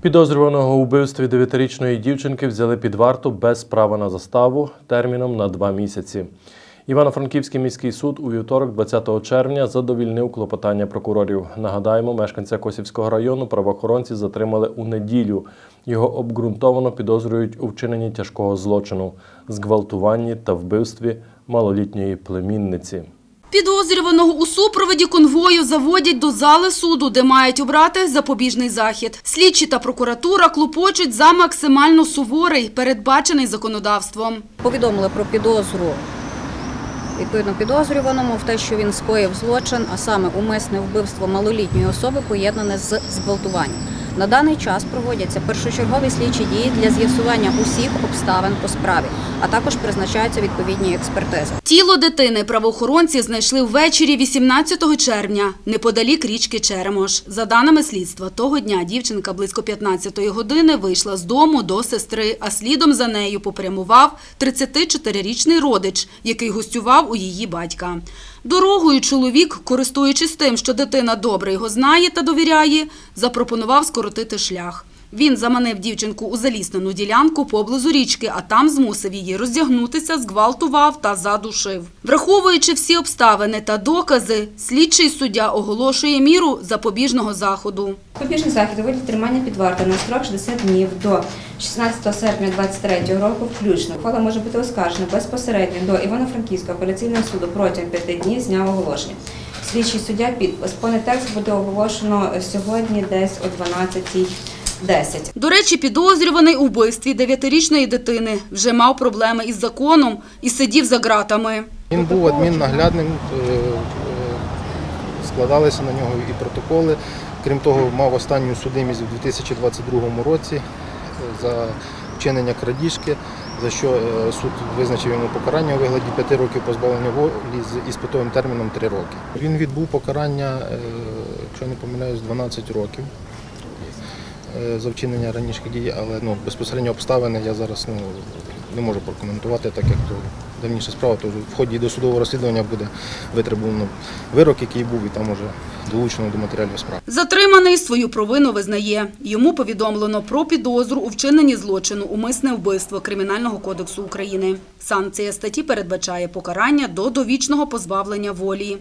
Підозрюваного у вбивстві дев'ятирічної дівчинки взяли під варту без права на заставу терміном на два місяці. Івано-Франківський міський суд у вівторок, 20 червня, задовільнив клопотання прокурорів. Нагадаємо, мешканця Косівського району правоохоронці затримали у неділю. Його обґрунтовано підозрюють у вчиненні тяжкого злочину, зґвалтуванні та вбивстві малолітньої племінниці. Підозрюваного у супроводі конвою заводять до зали суду, де мають обрати запобіжний захід. Слідчі та прокуратура клопочуть за максимально суворий, передбачений законодавством. повідомили про підозру відповідно підозрюваному в те, що він скоїв злочин, а саме умисне вбивство малолітньої особи, поєднане з зґвалтуванням. На даний час проводяться першочергові слідчі дії для з'ясування усіх обставин по справі, а також призначаються відповідні експертизи. Тіло дитини правоохоронці знайшли ввечері 18 червня неподалік річки Черемош. За даними слідства, того дня дівчинка близько 15 години вийшла з дому до сестри, а слідом за нею попрямував 34-річний родич, який гостював у її батька. Дорогою чоловік, користуючись тим, що дитина добре його знає та довіряє, запропонував скоротити шлях. Він заманив дівчинку у заліснену ділянку поблизу річки, а там змусив її роздягнутися, зґвалтував та задушив. Враховуючи всі обставини та докази, слідчий суддя оголошує міру запобіжного заходу. Побіжний захід виді тримання під вартою на строк 60 днів до 16 серпня 2023 року включно. Ухвала може бути оскаржена безпосередньо до Івано-Франківського апеляційного суду протягом 5 днів з дня оголошення. Слідчий суддя підпис. Повний текст буде оголошено сьогодні десь о 12.10. До речі, підозрюваний у вбивстві дев'ятирічної дитини вже мав проблеми із законом і сидів за ґратами. Він був адміннаглядним, е, е, складалися на нього і протоколи. Крім того, мав останню судимість у 2022 році е, за вчинення крадіжки, за що е, суд визначив йому покарання у вигляді 5 років позбавлення волі з іспитовим терміном 3 роки. Він відбув покарання, е, якщо не помиляюсь, 12 років е, за вчинення раніше дій, але ну, безпосередньо обставини я зараз ну, не можу прокоментувати, так як то давніша справа, то в ході досудового розслідування буде витребувано вирок, який був, і там уже долучено до матеріальної справи. Затриманий свою провину визнає. Йому повідомлено про підозру у вчиненні злочину умисне вбивство Кримінального кодексу України. Санкція статті передбачає покарання до довічного позбавлення волі.